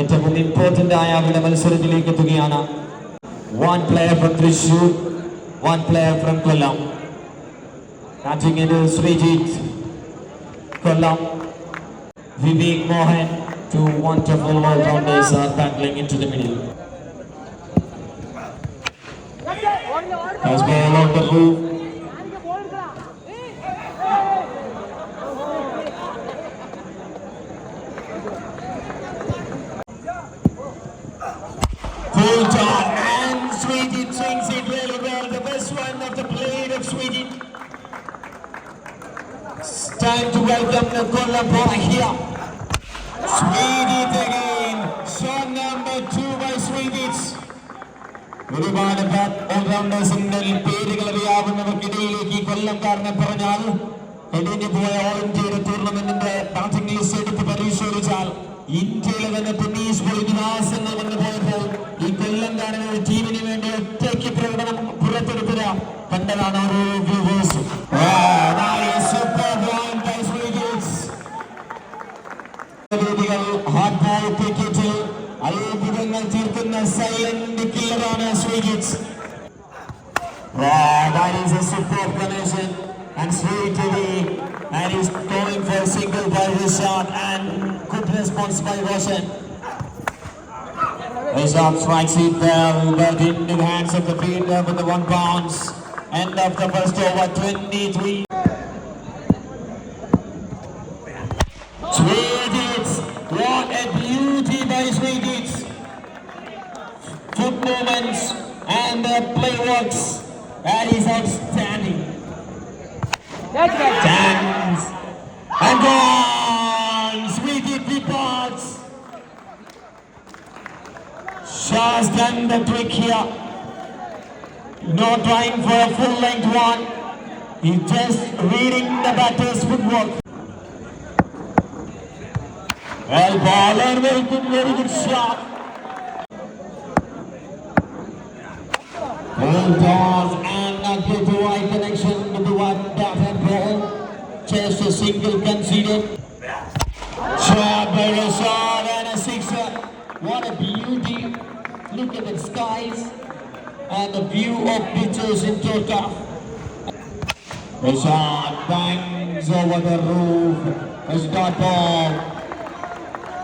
ഏറ്റവും ഇമ്പോർട്ടന്റ് ആയ അവരുടെ മത്സരത്തിലേക്ക് എത്തുകയാണ്. One player from Thrissur one player from Kollam batting ഇത് ശ്രീജിത്ത് കൊല്ലം Vivek Mohan two wonderful all-rounders are battling into the middle. has ball on the move. And really well. The best one of the of Sweden. It's time to welcome the Kollam Sweden again. Song number two by Swedish. ഒരുപാട് ഓൾറൗണ്ടേഴ്സിന്റെ പേരുകൾ അറിയാവുന്നവർക്കിടയിലേക്ക് കൊല്ലംകാരനെ പറഞ്ഞാൽ കഴിഞ്ഞു പോയ all ഇന്ത്യയുടെ ടൂർണമെന്റിന്റെ batting എടുത്ത് പരിശോധിച്ചാൽ ഇന്ത്യയിലെ തന്നെ ടെന്നീസ് ഇതിഹാസങ്ങൾ വന്നു പോയപ്പോൾ ഈ കൊല്ലംകാരൻ ഒരു ടീമിന് വേണ്ടി ഒറ്റയ്ക്ക് പ്രകടനം പുറത്തെടുത്തത് കണ്ടതാണ് ഓരോ വ്യൂവേഴ്സ് വേദികൾ ഹാർഡ് ബോൾ ക്രിക്കറ്റിൽ അത്ഭുതങ്ങൾ തീർക്കുന്ന സൈലന്റ് കില്ലറാണ് Sreejith Right, that is a superb connection and sweet away and he's going for a single by Rishad and good response by Roshan. Rishad strikes it well but into the hands of the fielder with the one bounce. End of the first over 23. Swedish, Foot and the play works. That is outstanding. Stands and gone. Swedish departs. Shah's done the trick here. Not trying for a full length one. He's just reading the batter's footwork. Well, bowler, very good, very good shot. Well done, and get the right connection with the one and ball. Just a single conceded. Shot and a sixer. Uh, what a beauty. Look at the skies and the view of pitches in Turkey. Rashad bangs over the roof. A dot ball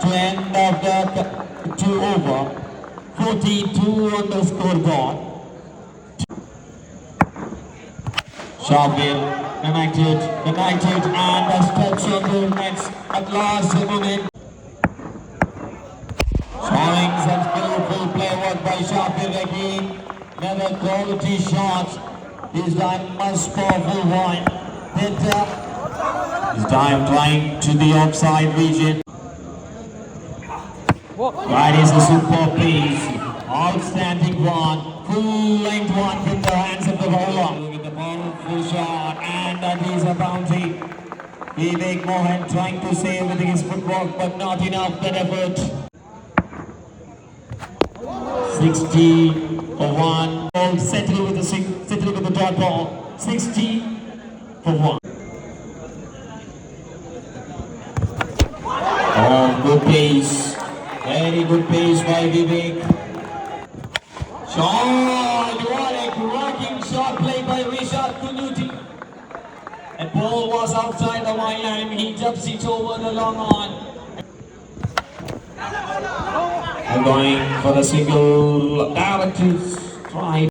to end of the uh, two over. 42 on the scoreboard. Shabir connected, connected, and the nets at last minute. Showing some skillful play work by Shabir again. Another quality shot. This time much powerful one. Better. This time trying to the offside region. That is a super piece. Outstanding one. Full length one from the hands of the bowler. Powerful shot. And that is a boundary. Vivek Mohan trying to save with his footwork but not enough that effort. 60 for one. Ball settle with the settle with the dot ball. 60 for one. Oh, good pace. Very good pace by Vivek. Shot! What a cracking shot played by Rishad Kunuti. The ball was outside the line line. He jumps it over the long on. They're going for the single directive strike.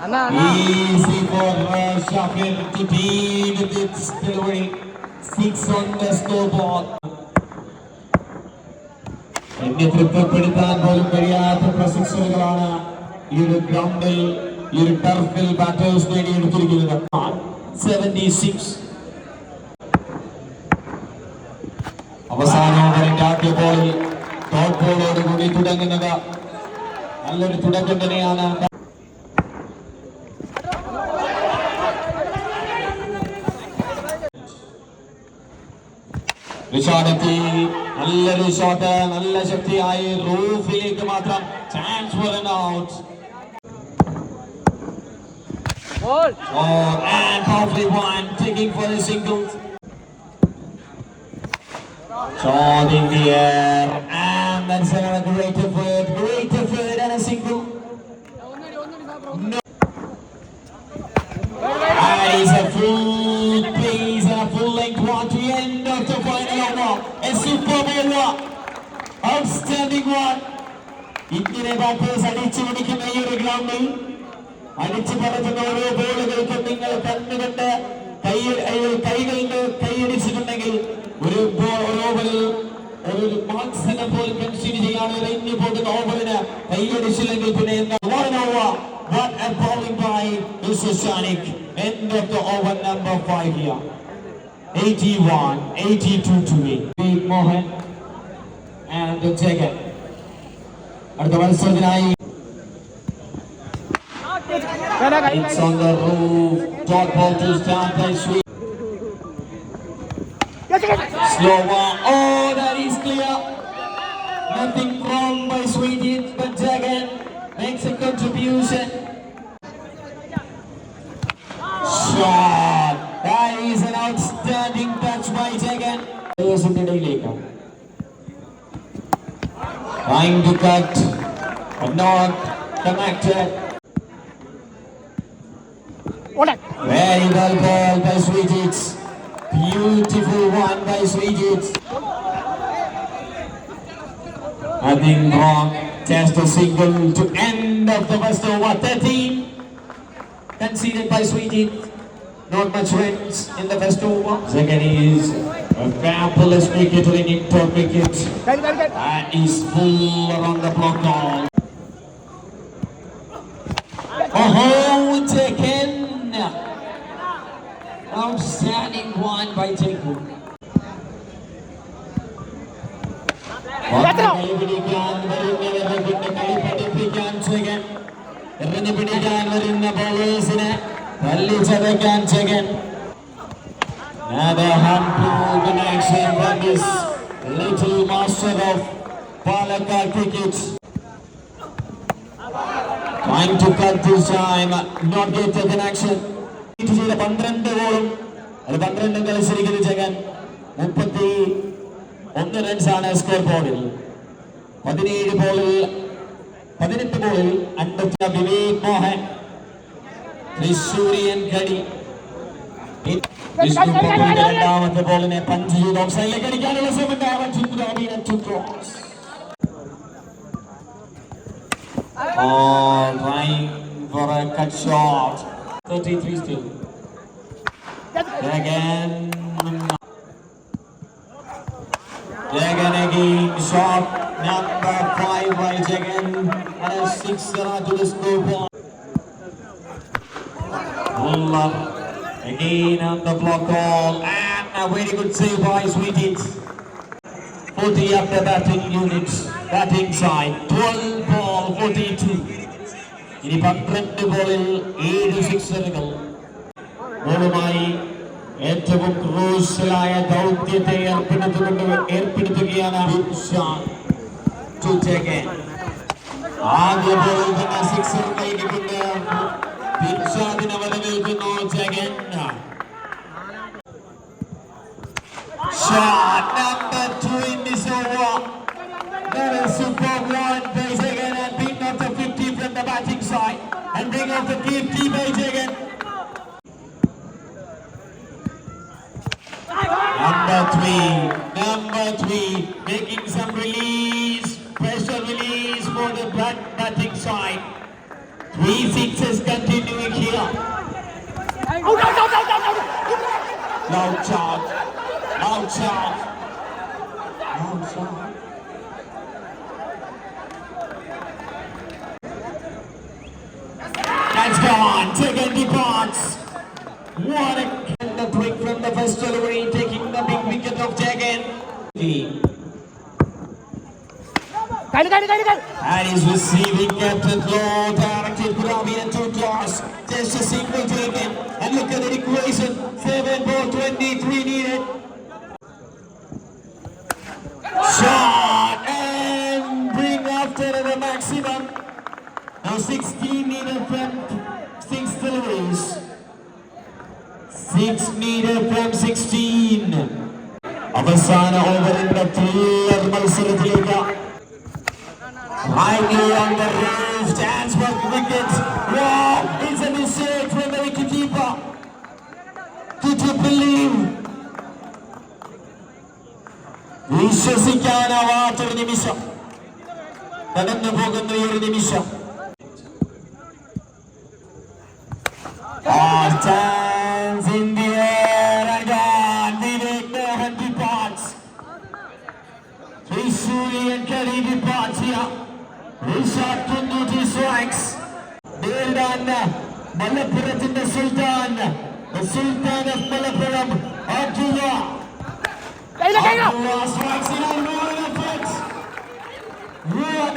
Easy for uh, Shafir to be with its delivery. Six on the scoreboard. എന്നെ തൃപ്തിപ്പെടുത്താൻ പോലും കഴിയാത്ത പ്രസിക്സുകളാണ് ഈ ഒരു ഗ്രൗണ്ടിൽ ഈ ഒരു ടർഫിൽ ബാറ്റേഴ്സ് നേടിയെടുത്തിരിക്കുന്നത് സെവന്റി സിക്സ് അവസാന ഓവറിന്റെ ആദ്യ ബോളിൽ ബോളോട് കൂടി തുടങ്ങുന്നത്. നല്ലൊരു തുടക്കം തന്നെയാണ്. റിഷാദെത്തി നല്ലൊരു ഷോട്ട് നല്ല ശക്തിയായി റൂഫിലേക്ക് മാത്രം. Chance four an out Ball. Oh, and powerfully one, taking for the singles. Shot in the air, and that's another great effort, great effort, and a single. No. That is a full pace and a full length one to the end of the final over. A superb over, outstanding one. ഇങ്ങനെ batters അടിച്ചു പിടിക്കുന്ന ഈ ഒരു ഗ്രൗണ്ടിൽ അടിച്ചു പറക്കുന്ന ഓരോ ബോളുകൾക്കും നിങ്ങൾ കണ്ണുകൊണ്ട് കൈ അയ്യോ, കൈകളുണ്ട് കൈയടിച്ചിട്ടുണ്ടെങ്കിൽ ഒരു ഓവറിൽ ഒരു പോലും കൺസീഡ് ചെയ്യാണ് ഇറങ്ങി പോകുന്ന ഓവറിന് കൈയടിച്ചില്ലെങ്കിൽ പിന്നെ എന്താ One over. What a bowling by Mr. Shanik. End of the over number five here. 81, 82 to me. Big Mohan and Jagan. അടുത്ത മത്സരത്തിനായി It's on the roof. Dog bolters down by Sweet. Slow one. Oh, that is clear. Nothing wrong by Sweden, but Jagan makes a contribution. Shot. That is an outstanding touch by Jagan. Trying to cut, but not connected. Very well ball by Sweetits. Beautiful one by Sweetits. Nothing wrong. Just a single to end of the first over. 13 conceded by Sweetits. Not much wins in the first over. Second is a fabulous wicket in indoor cricket. That is full around the block ball. Oh, taken Outstanding one by Teku. കൈപിടിക്കാൻ വരുന്നവരെ കൊണ്ട് കളി പഠിപ്പിക്കാൻ ചെയ്യാൻ എറിഞ്ഞു പിടിക്കാൻ വരുന്ന ബോളേഴ്സിനെ തല്ലിച്ചതയ്ക്കാൻ ചെയ്യാൻ Another handball in action from this little master of Palakkad cricket. Trying to cut this time, not get the connection. ഇത് ചെയ്ത പന്ത്രണ്ട് ഗോളും അത് പന്ത്രണ്ട് കളിച്ചിരിക്കുന്ന ജഗൻ. മുപ്പത്തി ഒന്ന് റൺസാണ് സ്കോർ ബോർഡിൽ പതിനേഴ് ബോളിൽ പതിനെട്ട് ബോളിൽ അണ്ടച്ച വിവേക് മോഹൻ. തൃശൂരിയൻ കടി രണ്ടാമത്തെ ബോളിനെ പഞ്ച് ചെയ്ത് ഓഫ്സൈഡിലേക്ക് അടിക്കാനുള്ള ശ്രമം Oh, trying for a cut shot. 33 still. Again. Jagan again. Shot number 5 by Jagan. And a sixer to the scoreboard. Mullah again on the block ball. And a very good save by Sweetit. 40 up the batting units, batting side, 12 ball, 42. ഇനി പന്ത്രണ്ട് ബോളിൽ ഏഴ് സിക്സറുകൾ ബോളുമായി ഏറ്റവും ക്രൂഷ്യലായ ദൗത്യത്തെ ഏർപ്പെടുത്തുകൊണ്ട് ഏർപ്പെടുത്തുകയാണ് ബിൻഷാൻ to Jagan. ആദ്യ ബോളിൽ തന്നെ sixer നൽകിക്കൊണ്ട് ബിൻഷാദിനെ വരവേൽക്കുന്നു Jagan Shot number two in this over. That is superb one by Jagan and bring up the 50 from the batting side and bring up the 50 by Jagan. Three, number three, making some release, pressure release for the batting side. Three sixes continuing here. Oh, no, no, no, no, no. Loud shot, loud shot, loud shot. That's gone. Taken departs. What a break from the first delivery, taking Kaydı kaydı. And he's receiving Captain Law directed Kurabi and two cross. Just a single taken. And look at the equation. 7 ball 23 needed. Shot and bring after the maximum. Now 16 meter from 6 deliveries. 6 meter from 16. അവസാന ഓവറിന്റെ thriller മത്സരത്തിലേക്ക് Lightly on the roof, chance for wicket. Wow, it's a mistake from the wicketkeeper. Did you believe? വിശ്വസിക്കാനാവാത്തൊരു നിമിഷം കടന്നു പോകുന്ന ഈ ഒരു നിമിഷം Ah, chance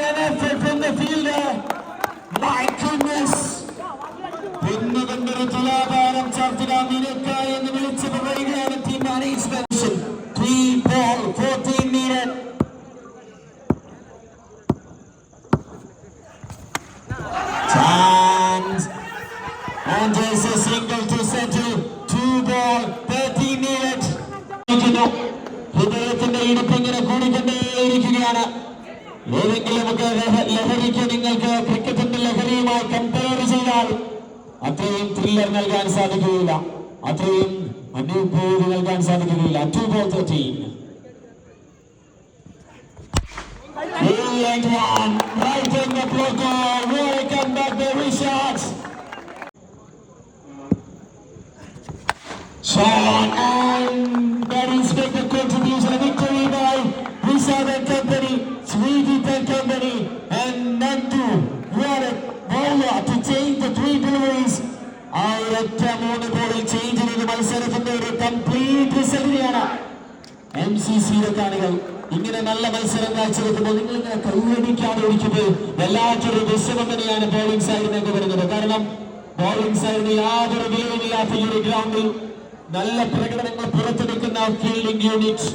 an effort from the fielder. My goodness. പിന്നുകൊണ്ടൊരു തുലാഭാരം ചാർത്തിട മിനക്ക എന്ന് വിളിച്ചു പറയുകയാണ് team management three ball fourteen മീനറ്റ് There's a single to settle. Two ball, 30 minutes. ഹൃദയത്തിന്റെ ഇടിപ്പിങ്ങനെ കൂടിക്കൊണ്ടേയിരിക്കുകയാണ് ഏതെങ്കിലുമൊക്കെ ലഹ- ലഹരിക്ക് നിങ്ങൾക്ക് ക്രിക്കറ്റിന്റെ ലഹരിയുമായി കമ്പയർ ചെയ്താൽ അത്രയും ത്രില്ലർ നൽകാൻ സാധിക്കുകയില്ല അത്രയും അനുഭൂതി നൽകാൻ സാധിക്കുകയില്ല two ball thirteen Brilliant one, right in the blocker. welcome back the Richards. Contribution, a victory by Richard and Company, Sweetie and Company, and Nandu. A bowler to change the three deliveries. ആ ഒരൊറ്റ മൂന്ന് ബോളിൽ change ചെയ്ത് മത്സരത്തിന്റെ ഒരു complete റിസൾട്ടിനെയാണ് M C സിയുടെ കാണികൾ ഇങ്ങനെ നല്ല മത്സരം കാഴ്ചവെക്കുമ്പോൾ നിങ്ങൾ ഇങ്ങനെ കൈയടിക്കാതെ ഇരിക്കുമ്പോൾ വല്ലാത്തൊരു വിഷമം തന്നെയാണ് ബോളിംഗ് സൈഡിനൊക്കെ വരുന്നത് കാരണം ബോളിംഗ് സൈഡിന് യാതൊരു വിലയുമില്ലാത്ത ഈ ഒരു ഗ്രൗണ്ടിൽ നല്ല പ്രകടനങ്ങൾ പുറത്തെടുക്കുന്ന ഫീൽഡിംഗ് യൂണിറ്റ്